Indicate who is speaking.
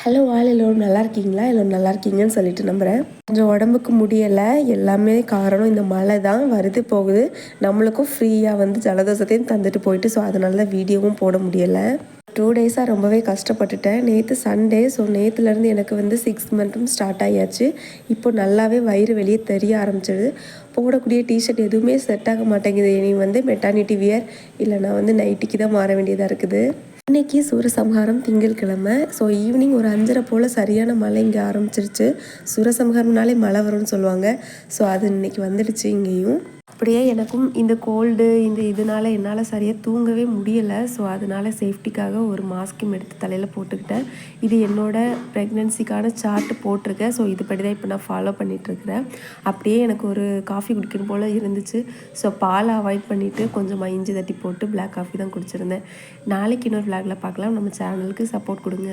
Speaker 1: Hello ஆள் எல்லோரும் நல்லா இருக்கீங்களா? எல்லோரும் நல்லா இருக்கீங்கன்னு சொல்லிட்டு நம்புகிறேன் கொஞ்சம் உடம்புக்கு முடியலை. எல்லாமே காரணம் இந்த மழை தான் வருது போகுது. நம்மளுக்கும் ஃப்ரீயாக வந்து ஜலதோஷத்தையும் தந்துட்டு போயிட்டு ஸோ அதனால வீடியோவும் போட முடியலை. டூ டேஸாக ரொம்பவே கஷ்டப்பட்டுட்டேன். நேற்று சண்டே ஸோ நேற்றுலேருந்து எனக்கு வந்து சிக்ஸ் மந்த்தும் ஸ்டார்ட் ஆகியாச்சு இப்போ நல்லாவே வயிறு வெளியே தெரிய ஆரம்பிச்சிடுது போடக்கூடிய டிஷர்ட் எதுவுமே செட் ஆக மாட்டேங்குது. இனி வந்து மெட்டானிட்டி வியர் இல்லைனா வந்து நைட்டிக்கு தான் மாற வேண்டியதாக இருக்குது. இன்னைக்கு சூரசம்ஹாரம் திங்கட்கிழமை ஸோ ஈவினிங் ஒரு அஞ்சரை போல் சரியான மழை இங்கே ஆரம்பிச்சிருச்சு. சூரசம்ஹாரம்னாலே மழை வரும்னு சொல்லுவாங்க. ஸோ அது இன்னைக்கு வந்துடுச்சு இங்கேயும். அப்படியே எனக்கும் இந்த கோல்டு இந்த இதனால என்னால் சரியாக தூங்கவே முடியலை. ஸோ அதனால் சேஃப்டிக்காக ஒரு மாஸ்க்கும் எடுத்து தலையில் போட்டுக்கிட்டேன். இது என்னோடய ப்ரெக்னென்சிக்கான சார்ட்டு போட்டிருக்கேன். ஸோ இதுபடி தான் இப்போ நான் ஃபாலோ பண்ணிகிட்ருக்கிறேன் அப்படியே எனக்கு ஒரு காஃபி குடிக்கணும் போல் இருந்துச்சு. ஸோ பால் அவாய்ட் பண்ணிவிட்டு கொஞ்சமாக இஞ்சி தட்டி போட்டு பிளாக் காஃபி தான் குடிச்சிருந்தேன். நாளைக்கு இன்னொரு விளாகில் பார்க்கலாம். நம்ம சேனலுக்கு சப்போர்ட் கொடுங்க.